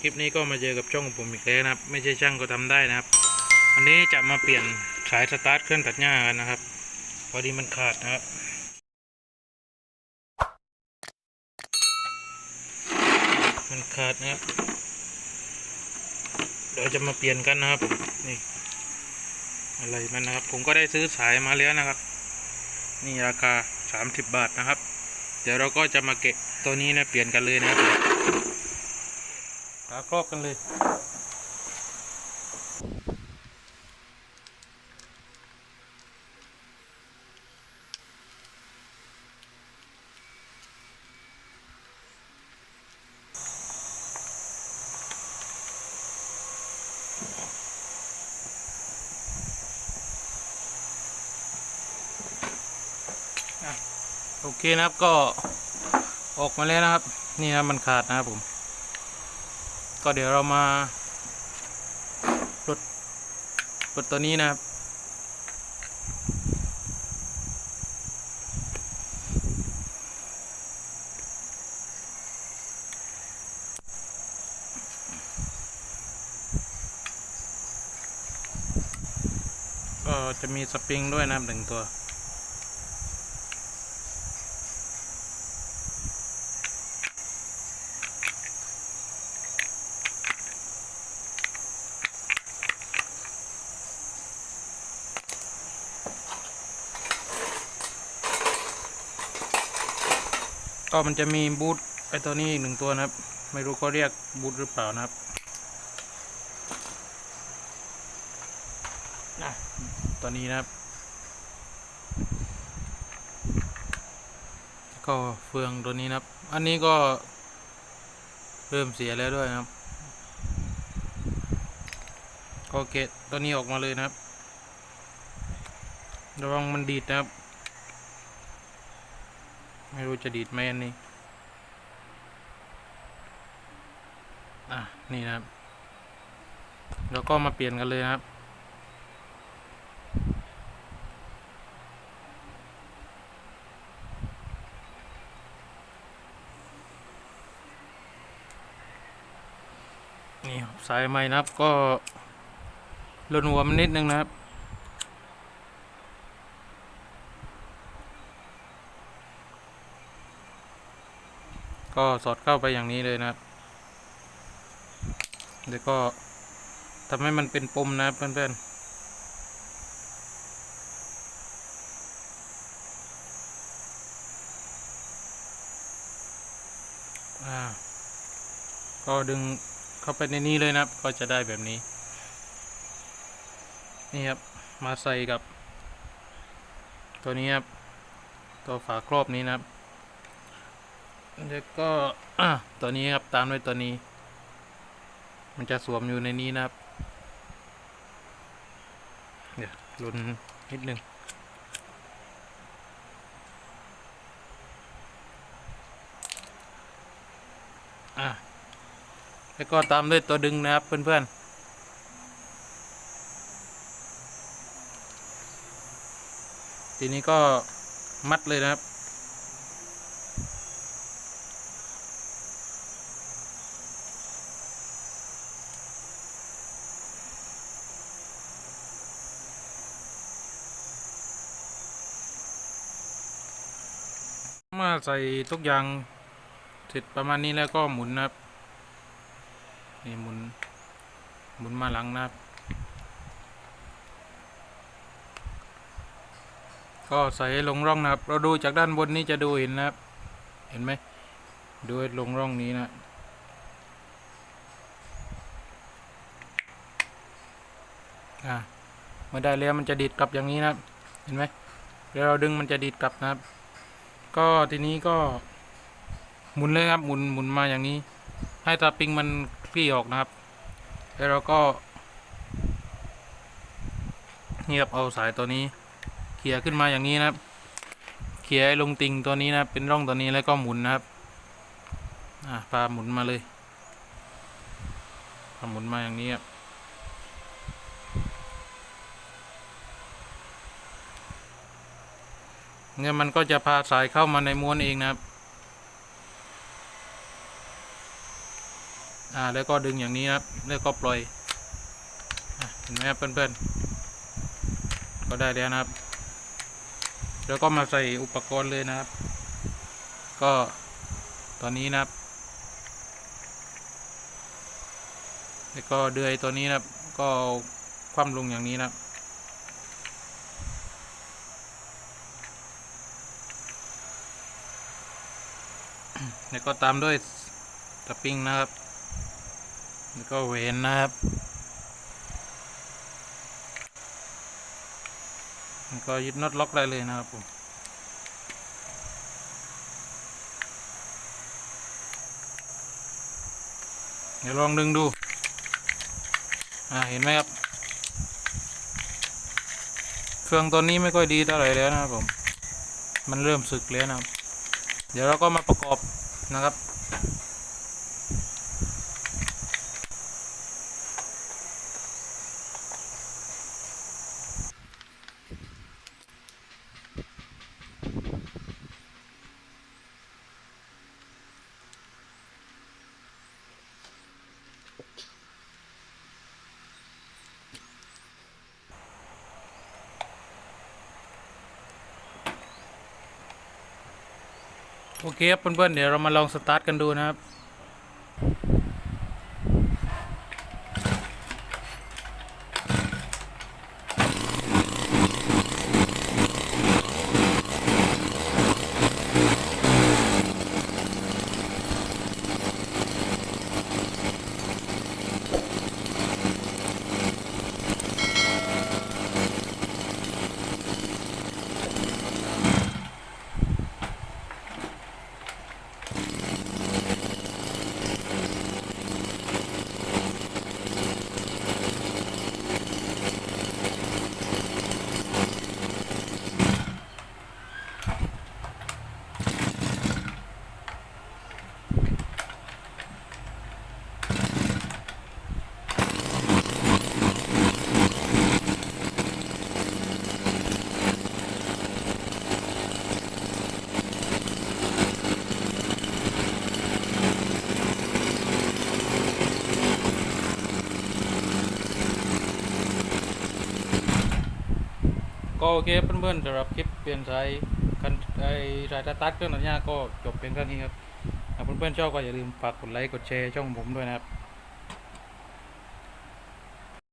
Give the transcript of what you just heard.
คลิปนี้ก็มาเจอกับช่องของผมอีกแล้วนะครับ ไม่ใช่ช่างก็ทำได้นะครับวันนี้จะมาเปลี่ยนสายสตาร์ทเครื่องตัดหญ้ากันนะครับ พอดีมันขาดนะครับมันขาดนะครับเดี๋ยวจะมาเปลี่ยนกันนะครับนี่อะไรมันนะครับ ผมก็ได้ซื้อสายมาแล้วนะครับ นี่ราคา 30 บาทนะครับ เดี๋ยวเราก็จะมาเกะตัวนี้นะเปลี่ยนกันเลยนะครับ ขาครอบกันเลยโอเคนะครับก็ออกมาแล้วนะครับ นี่นะมันขาดนะครับผม ก็เดี๋ยวเรามาปลดปลดตัวนี้นะครับ ก็จะมีสปริงด้วยนะครับหนึ่งตัว ก็มันจะมีบูทไอตัวนี้อีกหนึ่งตัวนะครับ ไม่รู้เขาเรียกบูทหรือเปล่านะครับนะตัวนี้นะครับ ก็เฟืองตัวนี้นะครับ อันนี้ก็เริ่มเสียแล้วด้วยนะครับ ก็เกะตัวนี้ออกมาเลยนะครับระวังมันดีดนะครับ ไม่รู้จะดีดไหมอันนี้ อะ นี่นะครับ แล้วก็มาเปลี่ยนกันเลยนะครับ นี่สายไม้นะครับก็หล่นหัวมันนิดนึงนะครับ ก็สอดเข้าไปอย่างนี้เลยนะครับเดี๋ยวก็ทำให้มันเป็นปมนะเพื่อนๆก็ดึงเข้าไปในนี้เลยนะครับ ก็จะได้แบบนี้ นี่ครับ มาใส่กับ ตัวนี้ครับ ตัวฝาครอบนี้นะครับ แล้วก็ตัวนี้ครับตามด้วยตัวนี้ มันจะสวมอยู่ในนี้นะครับ เดี๋ยวลุนนิดนึงอะแล้วก็ตามด้วยตัวดึงนะครับเพื่อนๆทีนี้ก็มัดเลยนะครับ มื่อใส่ทุกอย่างเสร็จประมาณนี้แล้วก็หมุนนะครับนี่หมุนหมุนมาหลังนะครับ ก็ใส่ลงร่องนะครับ เราดูจากด้านบนนี้จะดูเห็นนะครับ เห็นไหมดูให้ลงร่องนี้นะอ่าเมื่อได้แล้วมันจะดีดกลับอย่างนี้นะครับ เห็นไหมเดี๋ยวเราดึงมันจะดีดกลับนะครับ ก็ทีนี้ก็หมุนเลยครับหมุนหมุนมาอย่างนี้ ให้ตาปิงมันคลี่ออกนะครับ แล้วเราก็เงียบเอาสายตัวนี้เขี่ยขึ้นมาอย่างนี้นะครับเขี่ยลงติงตัวนี้นะเป็นร่องตัวนี้แล้วก็หมุนนะครับอ่าพาหมุนมาเลยพาหมุนมาอย่างนี้ครับ เนี่ยมันก็จะพาสายเข้ามาในม้วนเองนะครับ อ่าแล้วก็ดึงอย่างนี้ครับ แล้วก็ปล่อยเห็นไหมครับเพื่อนๆ ก็ได้แล้วนะครับ แล้วก็มาใส่อุปกรณ์เลยนะครับ ก็ตอนนี้นะครับ แล้วก็เดือยตัวนี้นะครับ ก็คว่ำลงอย่างนี้นะครับ แล้วก็ตามด้วยสปริงนะครับ แล้วก็เวนนะครับ แล้วก็ยึดน็อตล็อกได้เลยนะครับผมเดี๋ยวลองดึงดู อ่า เห็นไหมครับ เครื่องตัวนี้ไม่ค่อยดีเท่าไหร่แล้วนะครับผม มันเริ่มสึกแล้วนะครับ เดี๋ยวเราก็มาประกอบนะครับ โอเคครับเพื่อนๆเดี๋ยวเรามาลองสตาร์ทกันดูนะครับ ก็โอเคเพื่อนๆสำหรับคลิปเปลี่ยนสายกันไอสายสตาร์ทเครื่องตัดหญ้าก็จบเพียงเท่านี้ครับหากเพื่อนๆชอบก็อย่าลืมฝากกดไลค์กดแชร์ช่องผมด้วยนะครับ